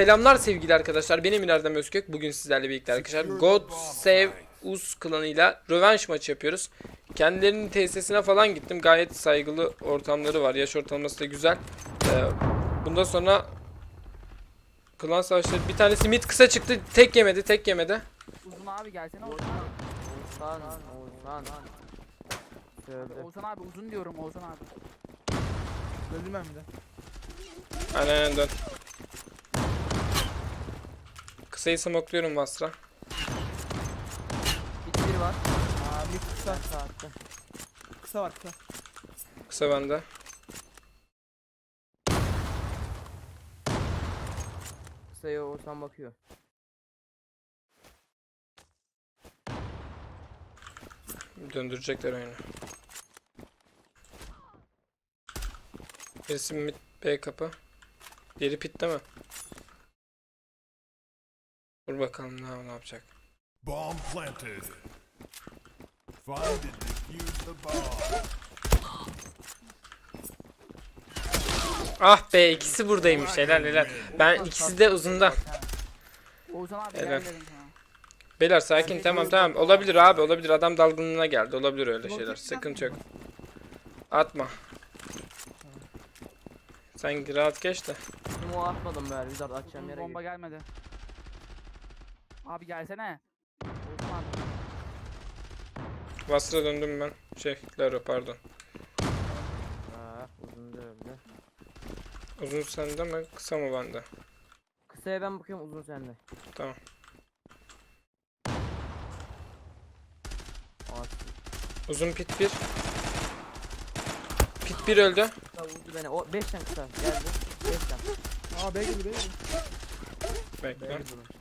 Selamlar sevgili arkadaşlar. Benim İrerdem Özkök. Bugün sizlerle birlikte arkadaşlar God Save Us klanıyla rövanş maçı yapıyoruz. Kendilerinin tesisine falan gittim. Gayet saygılı ortamları var. Yaş ortalaması da güzel. Ee, bundan sonra klan savaşları bir tanesi mid kısa çıktı. Tek yemedi, tek yemedi. Uzun abi gelsene Oğuzhan. Oğuzhan, Oğuzhan. Söyle. Oğuzhan abi uzun diyorum Oğuzhan abi. Öldüm ben bir de. Aynen aynen dön. Kısayı smokluyorum Vasra. Bit bir var. Aa bir kısa. Saatte. Kısa var kısa. Kısa bende. Kısaya Oğuzhan bakıyor. Döndürecekler oyunu. Birisi mid B kapı. Diğeri pit değil mi? Dur bakalım ne, ne yapacak. Bomb planted. Find and defuse the bomb. Ah be ikisi buradaymış helal helal. Ben ikisi de uzunda. Oğuzhan abi Helal. gel dedim sana. Beyler sakin tamam tamam. Olabilir abi olabilir. Adam dalgınlığına geldi. Olabilir öyle şeyler. Sıkıntı yok. Atma. Sen rahat geç de. Sumo atmadım be. Atacağım Uzun yere bomba gelmedi. Abi gelsene. Abi. Vasra döndüm ben. Şey Laro pardon. Ha, uzun öldü. Uzun sende mi kısa mı bende? Kısaya ben bakıyorum uzun sende. Tamam. Aa, Uzun pit 1. Pit 1 öldü. kısa vurdu beni. O 5 tane kısa geldi. 5 tane. Aa B gibi B gibi. Bekle. Durun.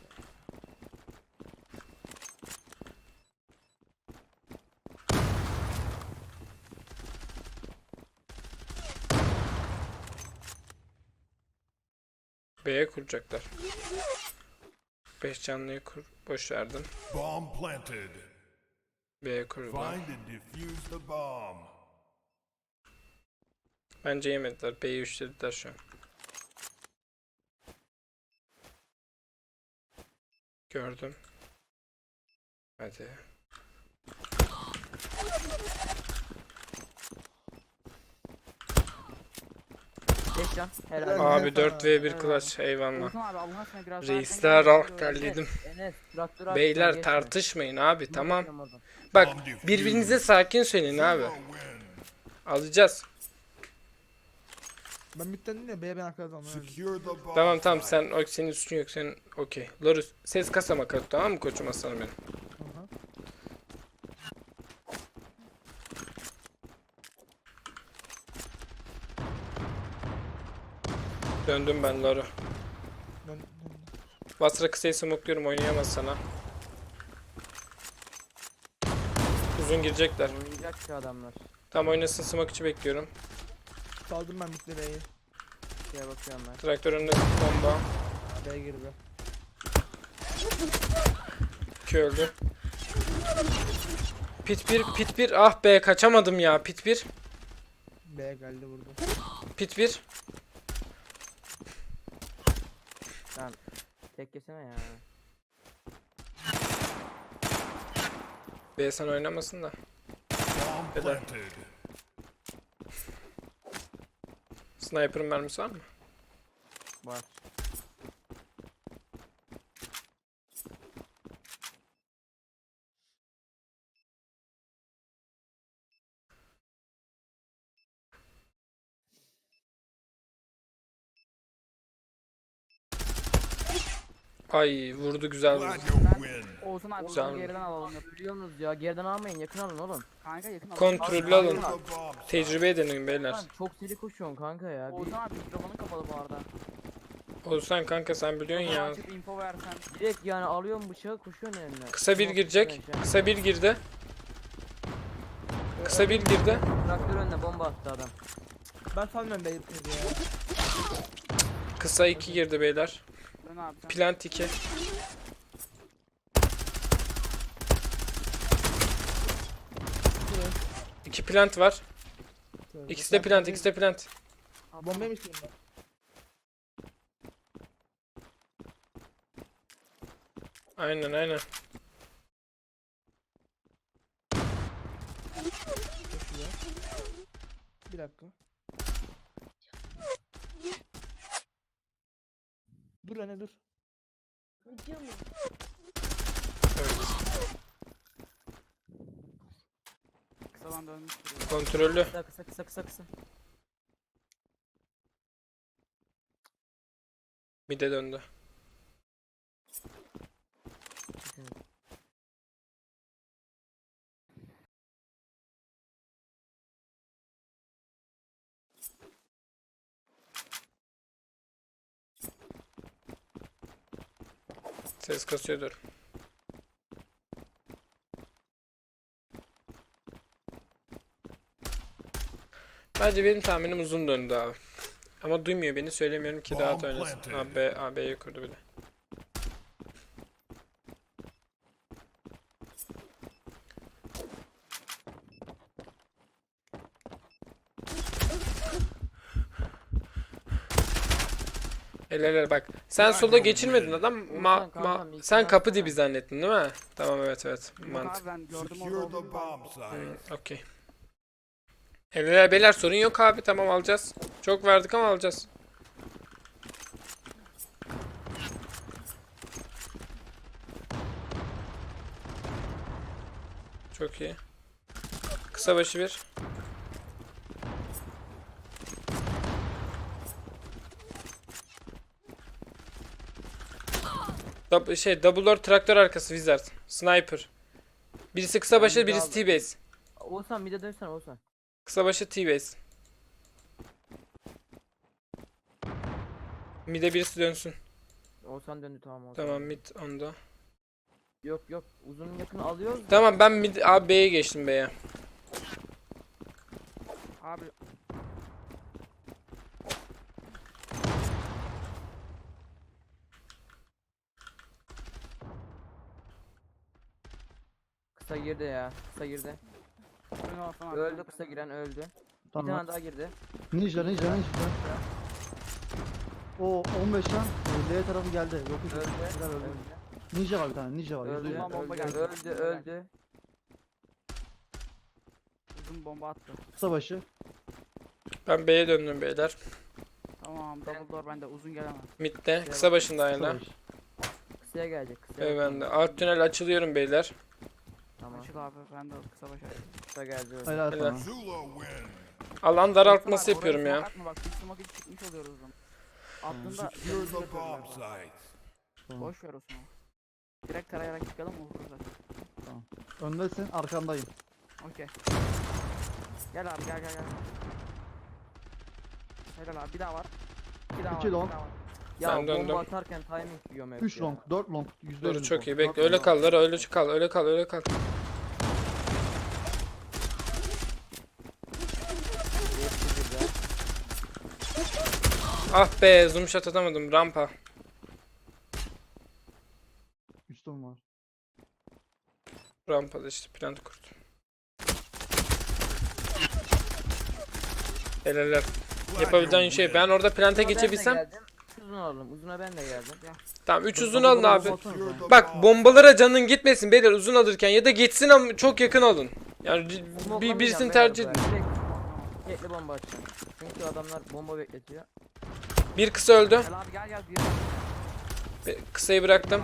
B'ye kuracaklar. 5 canlıyı kur. Boş verdim. Bomb planted. B'ye kurdular. Find and defuse the bomb. Bence yemediler. B'yi üçlediler şu an. Gördüm. Hadi. Can. Helal. Abi 4v1 clutch eyvallah. Oğuzhan abi Allah aşkına biraz daha Reisler erken gel. ah terledim. Enes traktör at. Beyler tartışmayın abi tamam. Bak birbirinize sakin söyleyin abi. Alacağız. Ben midden ya B ben arkada. Tamam tamam sen o senin suçun yok senin okey. Lorus ses kasama kat tamam mı koçum aslanım benim. Döndüm ben ben- Basra kısayı smokluyorum oynayamaz sana. Uzun girecekler. Oynayacak şu adamlar. Tam oynasın smoke içi bekliyorum. saldım ben B'yi. Şeye bakıyorum ben. Traktör önünde bomba. B girdi. 2 öldü. Pit 1 pit 1 ah be kaçamadım ya pit 1 B geldi vurdu. pit 1 Tek yesene ya. B sen oynamasın da. Bomb Helal. planted. Sniper'ın mermisi var mı? Var. Ay vurdu güzel vurdu. Oğuzhan abi mi? geriden alalım. Biliyorsunuz ya geriden almayın yakın alın oğlum. Kanka yakın alalım. Kontrollü alın. Tecrübe edinin beyler. Lan çok seri koşuyorsun kanka ya. Bir Oğuzhan abi mikrofonun kapalı bu arada. Olsan kanka sen biliyorsun ya. Açıp info versen. direkt yani alıyorsun bıçağı koşuyorsun eline. Kısa bir girecek. Kısa bir girdi. Kısa bir girdi. Traktör önüne bomba attı adam. Ben salmıyorum B'yi dedi ya. Kısa 2 girdi beyler. Dön abi sen. Plant 2. İki plant var. İkisi de plant, ikisi de plant. Bombayı mı istiyorsun ben? Aynen aynen. Bir dakika. Dur anne dur. Kısadan dönmüş duruyor. Kontrollü. Kısa kısa kısa kısa kısa. Mide döndü. Ses kasıyordur. Bence benim tahminim uzun döndü abi. Ama duymuyor beni söylemiyorum ki rahat Bomb oynasın. AB, AB'ye kurdu bile. El bak. Sen solda geçirmedin adam. Ma, ma, sen kapı dibi zannettin değil mi? Tamam evet evet. Mantık. ben gördüm site. Okey. El el beyler sorun yok abi tamam alacağız. Çok verdik ama alacağız. Çok iyi. Kısa başı bir. Dub şey double door traktör arkası wizard. Sniper. Birisi kısa başı, birisi. T-base. Oğuzhan bir de dönsene Oğuzhan. Kısa başı T-base. Mid'e birisi dönsün. Oğuzhan döndü tamam Oğuzhan. Tamam mid onda. Yok yok uzun yakın alıyoruz. Tamam ben mid abi B'ye geçtim B'ye. Abi girdi ya. Kısa girdi. ön olsun abi. Öldü kısa giren öldü. Bir Tamam. tane daha girdi. Ninja ninja ninja. O 15 can. L tarafı geldi. Yok hiç. Öldü. Helal öldü. Öldü. Ninja var bir tane. Ninja var. Öldü. Tamam, bomba Öldü. geldi. Öldü. Öldü. Uzun bomba attı. Kısa başı. Ben B'ye döndüm beyler. Tamam double door bende uzun gelemez. Mid'de kısa başında başı. Kısaya gelecek. Kısaya. Ve bende. Alt tünel açılıyorum beyler. Açıl abi ben de kısa baş açtım. Kısa öldü. Helal sana. Alan daraltması yapıyorum ya. bak smoke hiç çıkmış oluyoruz o zaman. Site. Tamam. Boş ver o smoke. Direkt tarayarak çıkalım mı zaten. Öndesin arkandayım. Okey. Gel abi gel gel gel. Helal abi bir daha var. Bir daha İki var. long. Bir daha var. Ya Ben döndüm. bomba atarken timing yiyorum hep 3 ya. long, 4 long, yüzde Dur elli çok iyi bekle. Öyle kal Lara öyle kal öyle kal öyle kal. Ah be zoom shot atamadım rampa. Üstüm var. Rampada işte plant kurdum. Helaller. Yapabileceğin şey ben orada plante Uzuna ben de geçebilsem. geldim. Uzun alalım. Uzuna ben de geldim. Tamam 3 Dur, uzun alın abi. Bak bomb. bombalara canın gitmesin beyler uzun alırken ya da geçsin ama çok yakın alın. Yani bir Smoklamayacağım birisini ben tercih orada. edin. Direkt tekli bomba atacağım. Çünkü adamlar bomba bekletiyor. Bir kısa öldü. Gel abi gel gel. Bir Kısayı bıraktım.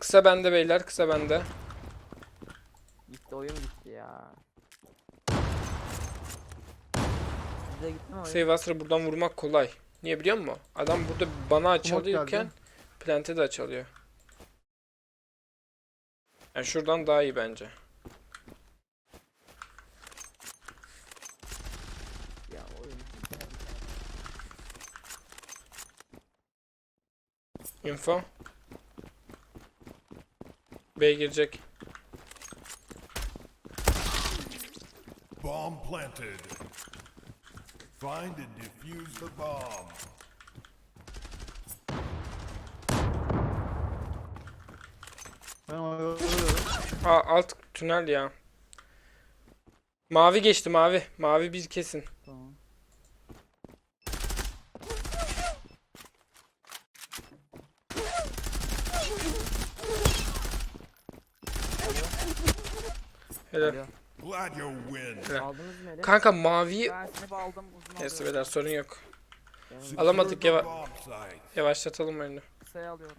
Kısa bende beyler kısa bende. Gitti oyun gitti ya. Size gitti mi oyun? Kısayı Wasser'ı buradan vurmak kolay. Niye biliyor musun? Adam burada bana açılıyorken geldi. plante de açılıyor. Yani şuradan daha iyi bence. Ya oyun. Info. B girecek. Bomb planted. Find and defuse the bomb. Aa alt tünel ya. Mavi geçti mavi. Mavi bir kesin. Tamam. Helal. Alo. Glad you win. Helal. Aldınız mı hele? Kanka maviyi Ben aldım uzun Neyse beyler sorun yok. Alamadık Secure ya. the bomb site. Yavaşlatalım oyunu. Kısaya alıyorum.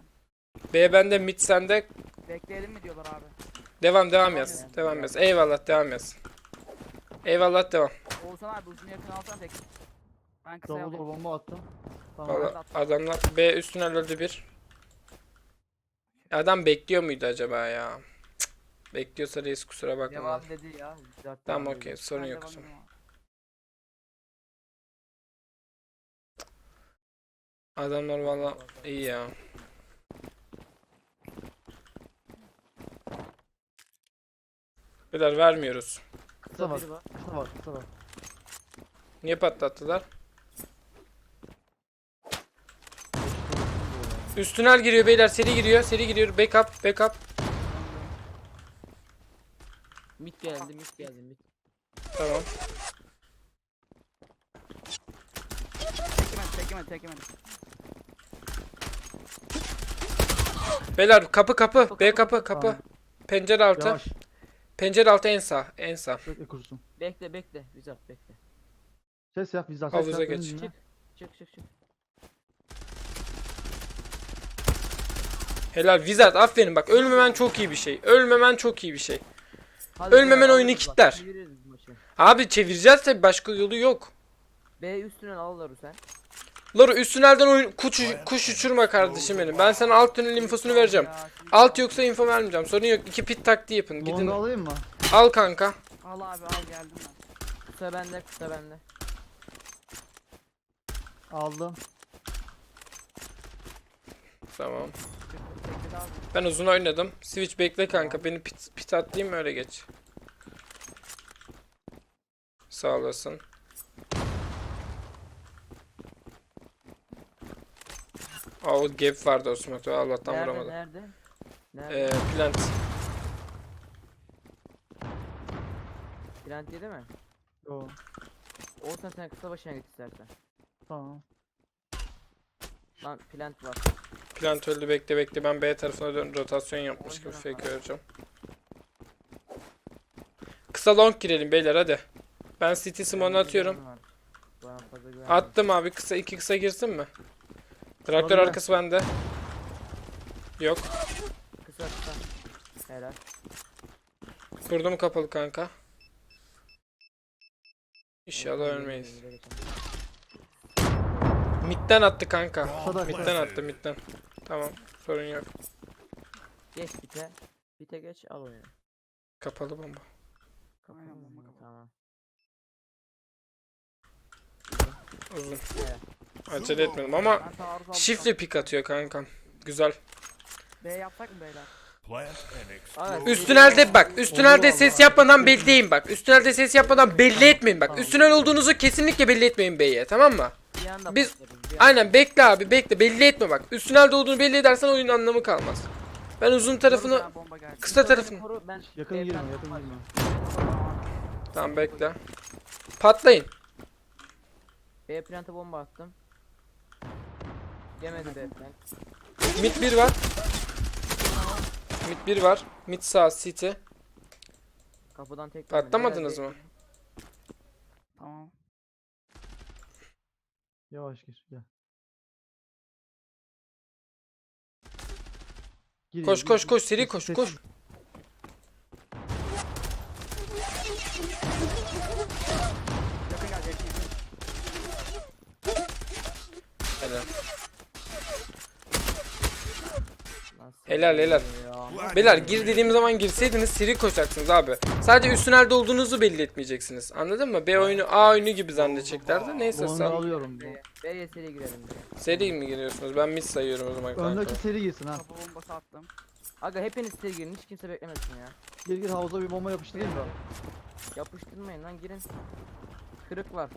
B bende mid sende. Bekleyelim mi diyorlar abi. Devam devam yaz. Devam yaz. Eyvallah devam yaz. Eyvallah devam. Oğuzhan abi uzun yakın alsana tek. Ben kısaya Davul alıyorum. bomba attım. Tamam. Valla adamlar B üstüne öldü bir. Adam bekliyor muydu acaba ya? Bekliyorsa reis kusura bakma. Devam dedi ya. Zaten Tamam okey sorun yok. sorun. Adamlar valla iyi ya. Beyler vermiyoruz. Kısa var. Kısa var. Kısa var. Niye patlattılar? Üstünel giriyor beyler seri giriyor seri giriyor backup backup Mid geldi mid geldi mid. tamam Çekemedi çekemedi çekemedi. beyler kapı kapı Kapı, B kapı, kapı kapı Tamam. pencere altı Yavaş. pencere altı en sağ en sağ Bekle kursun. Bekle bekle. Güzel bekle. Ses yap. Vizar. Havuza Ses yap. geç. dinle. Çık çık çık. helal Wizard aferin bak ölmemen çok iyi bir şey ölmemen çok iyi bir şey Hadi Ölmemen beyler, oyunu alırız bak, kitler. çeviririz maçı. abi çevireceğiz tabi başka yolu yok B üstüne alırlar sen. Loro üstünelden oyun kuş, kuş uçurma kardeşim benim ben sana alt tünel infosunu vereceğim Ya, şimdi- alt yoksa info vermeyeceğim sorun yok iki pit taktiği yapın gidin Longa alayım mı? al kanka Al abi al geldim ben. Kısa bende kısa bende. Aldım. Tamam. Ben uzun oynadım. Switch bekle kanka. Beni pit, pit atlayayım öyle geç. Sağ olasın. Aa o gap vardı Osman'da. Allah'tan nerede vuramadım. nerede? Nerede? Ee, plant. Plant yedi mi? Yo. Olsan sen kısa başına git istersen. Tamam. Lan plant var. Plant öldü bekle bekle. Ben B tarafına dön rotasyon yapmış gibi fake vereceğim. Kısa long girelim beyler hadi. Ben city Bende atıyorum. Attım abi kısa iki kısa girsin mi? Traktör arkası bende. Yok. Kısa kısa. Helal. Kurdum kapalı kanka. İnşallah ölmeyiz. Midden attı kanka. Midden attı midden. Tamam sorun yok. Geç bite. Bite geç al oyunu. Kapalı bomba. Aynen, Kapalı bomba kapalı. Tamam. Uzun. Evet. Acele etmedim ama şifre pik atıyor kankam. Güzel. B yapsak mı beyler? Evet. Üstünelde bak. Üstünelde ses yapmadan belleyin bak. Üstünelde ses yapmadan belli etmeyin bak. Tamam. Üstünel olduğunuzu kesinlikle belli etmeyin B'ye tamam mı? Bir anda Biz- patlarız, bir anda. Aynen bekle abi bekle belli etme bak. Üstünelde olduğunu belli edersen oyunun anlamı kalmaz. Ben uzun tarafını Doğru, bomba geldi. kısa tarafını koru, Ben Yakın girme. plant Yakın girme. Tamam bekle. Patlayın. B plant'a bomba attım. Yemedi B plant. Mid 1 var. Mid 1 var. Mid sağ city. Kapıdan tek Patlamadınız mı? Tamam. Yavaş gir. Gel. Gir, Koş gir, koş gir. koş seri koş ses- koş. Yakın gel yakın. Helal. Helal, helal. ya? Beyler gir dediğim zaman girseydiniz seri koşacaksınız abi. Sadece üstünelde olduğunuzu belli etmeyeceksiniz. Anladın mı? B oyunu A oyunu gibi zannedeceklerdi. Neyse sağ alıyorum. B'ye B'ye seri girelim. Seri mi giriyorsunuz? Ben mid sayıyorum o zaman kanka. Öndeki seri girsin ha. Kapı bombası attım. Aga hepiniz seri girin hiç kimse beklemesin ya. Gir gir havuza bir bomba yapıştırayım da. Yapıştırmayın lan girin. Kırık var.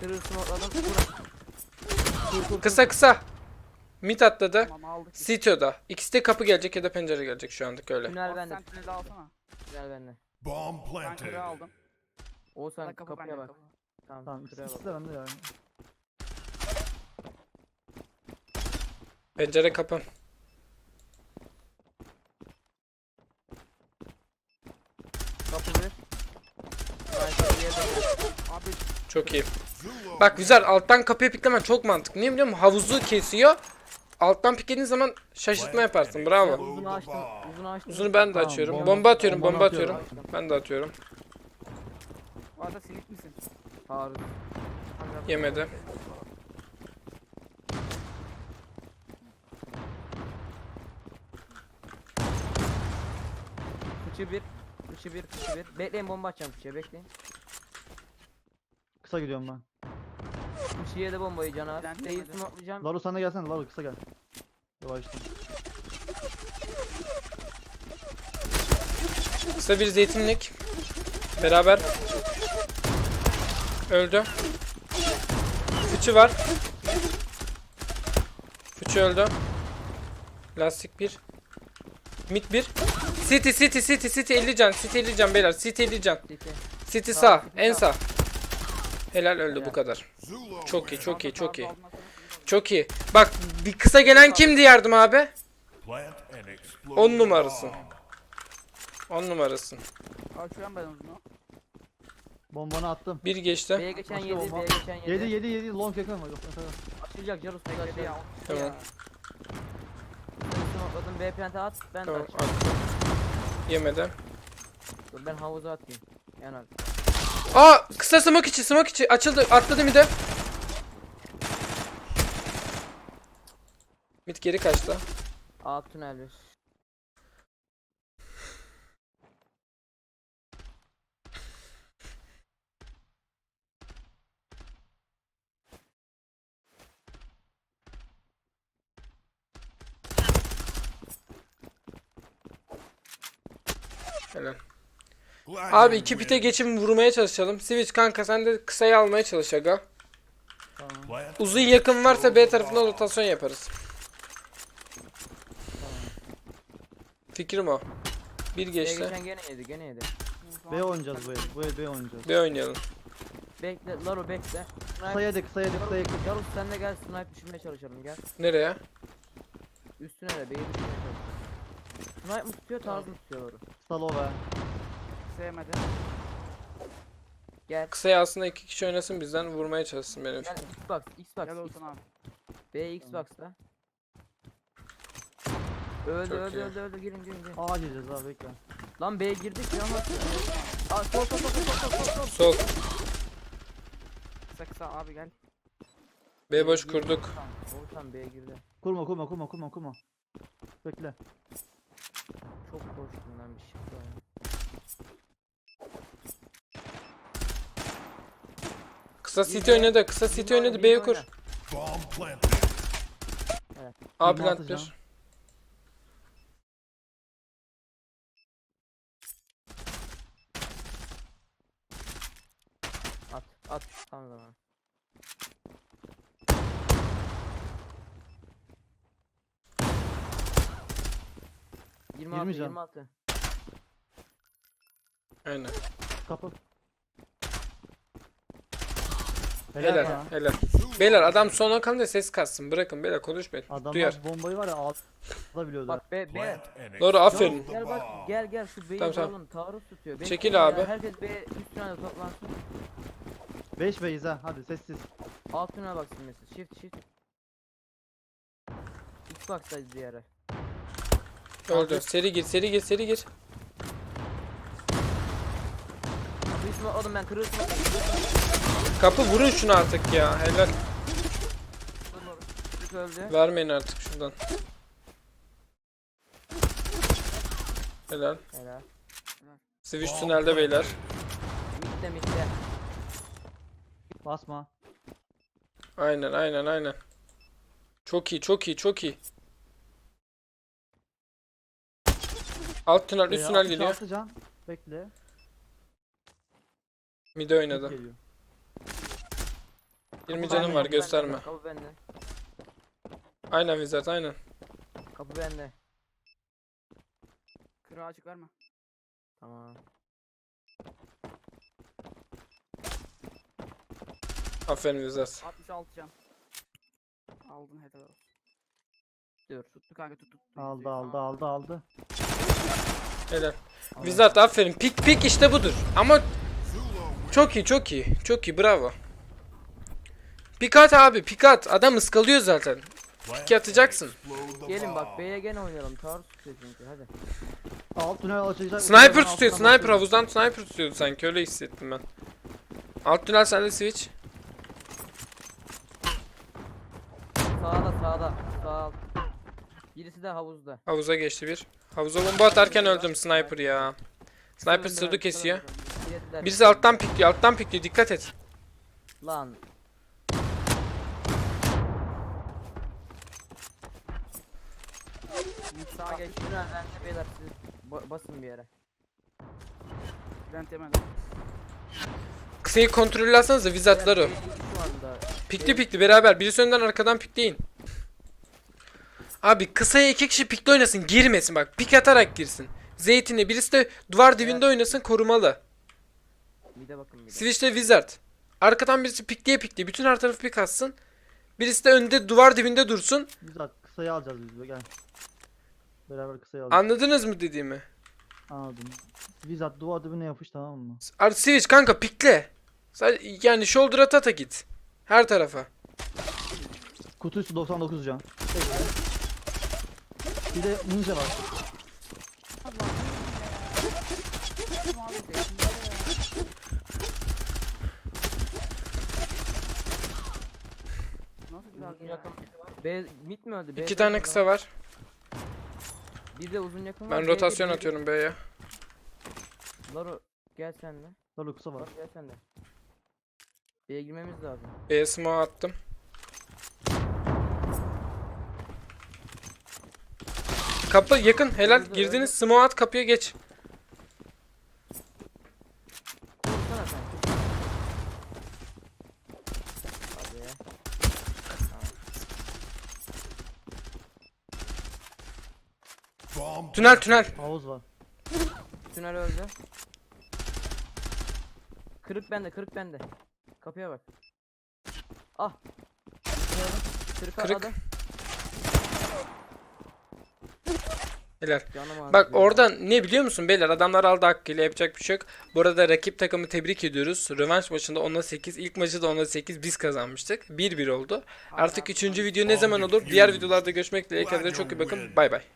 Kırığı smokladım. Vurun. Kısa kısa. Mid atladı. Tamam aldık. Sitio'da. İkisi de kapı gelecek ya da pencere gelecek şu anlık öyle. Tünel bende. Sen tüneli alsana. Tünel bende. Bomb Ben planted. aldım. O sen Bak, kapı kapıya bak. kapı. Tamam, Tamam şuraya bak. ikisi de bende yani. Pencere kapı. Kapı bir. Çok iyi. Bak güzel alttan kapıyı piklemen çok mantıklı. Niye biliyor musun? Havuzu kesiyor. Alttan piklediğin zaman şaşırtma yaparsın. Bravo. Uzunu açtım. Uzunu açtım. Uzunu ben de Tamam, açıyorum. bomba- Bomba atıyorum, bomba atıyorum. atıyorum. Ben de atıyorum. Bu arada silik misin? Taarruz. Yemedi. Fıçı bir. Fıçı bir. Fıçı bir. Bekleyin bomba atacağım fıçıya bekleyin. Kısa gidiyorum ben. Fıçıya da bombayı canavar. Ben de Değil smokelayacağım. Laru de gelsene Laru kısa gel. Yavaştan. Kısa bir zeytinlik. Beraber. Öldü. Fıçı var. Fıçı öldü. Lastik 1. Mid 1. City City City City 50 can. City 50 can beyler. City 50 can. City. City Sağ, En sağ. Helal öldü bu kadar. Çok iyi, çok iyi, çok iyi. Çok iyi. Bak bir kısa gelen kimdi yardım abi? plant and explode 10 the numarasın. bomb. 10 numarasın. Açıyorum ben uzunu. Bombanı attım. Bir geçti. B'ye geçen Başka 7. bomba. B'ye geçen 7. 7 7 7 long yakın var. Yok, yok, yok. Açılacak Jarus tek Bekledi ya. Tamam. Ya. Smokeladım. B plante at. Ben de Tamam açayım. attım. Yemedi. Dur, Ben havuza atayım. Yanar. Aa kısa smoke içi smoke içi açıldı atladı mide. Mid geri kaçtı. Alt tünel bir. Helal. Abi iki pite geçim vurmaya çalışalım. Switch kanka sen de kısayı almaya çalış aga. Tamam. Uzun yakın varsa B tarafına rotasyon yaparız. Fikrim o. Bir geçti. geçen gene yedi. Gene yedi. B oynayacağız bu el. Bu el B oynayacağız. B oynayalım. Bekle. Laro bekle. Kısa Snipe. yedi kısa yedi kısa yedi. Jarus sen de gel. Snipe düşürmeye çalışalım gel. Nereye? Üstüne de B'yi düşürmeye çalışalım. Snipe mı tutuyor taarruz mu tutuyor Laro? Kısa low be. Sevmedi. Gel. Kısayı aslında iki kişi oynasın bizden vurmaya çalışsın benim. Gel Xbox. Xbox. Gel olsun abi. B Xbox'ta. Öldü Çok öldü iyi. öldü öldü girin girin girin. A gireceğiz abi bekle. Lan B'ye girdik ya ama. Aa sol sol sol sol sol sol sol. Sol. Kısa kısa abi gel. B boş kurduk. Oğuzhan B'ye girdi. Kurma kurma kurma kurma kurma. Bekle. Çok koştum lan bir şey. Kısa city oynadı. Kısa city oynadı. B'ye kur. A plant altı 1. can. At at tam zaman. Yirmi altı Yirmi can. yirmi altı. Aynen. Kapı. Helal. Helal. Beyler adam sona kalınca ses katsın. Bırakın beyler konuşmayın. Adamlar Duyar. bombayı var ya altta biliyordu. Bak B B. Plant and Doğru aferin. Gel bak gel gel şu B'yi Tamam, tamam. vuralım taarruz tutuyor. Bekle Çekil ya, abi. Herkes B üstüne de toplansın. 5 beyiz ha hadi sessiz. Alt tünele baksın mesela. Shift shift. Xbox'tayız diğeri. Öldü. Seri gir, seri gir, seri gir. Kapıyı smokladım ben kırılsın. Kapı vurun şunu artık ya. Helal. Öldü. Vermeyin artık şuradan. Helal. Helal. Switch tünelde beyler. Mitte mitte. Basma. Aynen, aynen, aynen. Çok iyi, çok iyi, çok iyi. Alt tünel, üst Ee, tünel geliyor. 66 can. Bekle. Mide oynadı. Geliyor. 20 Kapı canım var, gösterme. Kapı bende. Aynen Wizard, aynen. Kapı bende. Kıra açık verme. Tamam. Aferin Wizard. 66 can. Aldın helal olsun. Dur. Tuttu kanka tut tut. Aldı aldı aldı aldı. Helal. Wizard aferin. Pik pik işte budur. Ama çok iyi, çok iyi. Çok iyi, bravo. Pik at abi pik at. Adam ıskalıyor zaten. Pik atacaksın. Gelin bak. B'ye gene oynayalım. Taarruz tutuyor çünkü hadi. Alt tünel açacak. Sniper tutuyor. Sniper havuzdan sniper tutuyordu sanki öyle hissettim ben. Alt tünel sende switch. Sağda sağda. Sağ alt. Birisi de havuzda. Havuza geçti bir. Havuza bomba atarken öldüm sniper ya. Sniper sırdı kesiyor. Yediler. Birisi alttan pikliyor. Alttan pikliyor. Dikkat et. Lan. Sağa geçti. Ben de beyler siz ba- basın bir yere. Ben temelde. Kısayı kontrol alsanıza vizatlar o. Beyler, bir kişi vardı daha. Pikli pikli beraber. Birisi önden arkadan pikleyin. Abi kısaya iki kişi pikli oynasın. Girmesin bak. Pik atarak girsin. Zeytinle birisi de duvar dibinde oynasın korumalı. Bir de bakın bir de. Switch'te wizard. Arkadan birisi pikliye pikliye. Bütün her tarafı pik atsın. Birisi de önde duvar dibinde dursun. Güzel. Kısayı alacağız biz. de, Gel. Beraber kısayı alacağız. Anladınız mı dediğimi? Anladım. Bizzat duvar dibine yapış tamam mı? Ar Switch kanka pikle. Sadece yani shoulder at ata git. Her tarafa. Kutu üstü 99 can. Bir de ninja var. Nasıl güzel Uzun ya. yakın B mit mi öldü? B İki tane kısa var. Bir de uzun yakın var. Ben rotasyon atıyorum B'ye. Laro gel sen de. Lalo kısa var. Laro gel sen de. B'ye girmemiz lazım. B'ye smoke attım. Kapı yakın helal. Girdiniz smoke at kapıya geç. Korusana sen. Hadi. Bomb Tünel tünel. Havuz var. Tünel öldü. Kırık bende, kırık bende. Kapıya bak. Ah. Kırık, Kırık. Kırık. Helal. Bak oradan ne biliyor musun beyler adamlar aldı hakkıyla yapacak bir şey yok. Bu arada rakip takımı tebrik ediyoruz. Rövanş maçında 10'a 8, ilk maçı da 10'a 8 biz kazanmıştık. 1-1 oldu. Artık 3. video ne zaman olur? Diğer videolarda görüşmek dileğiyle. Kendinize çok iyi bakın. Bay bay.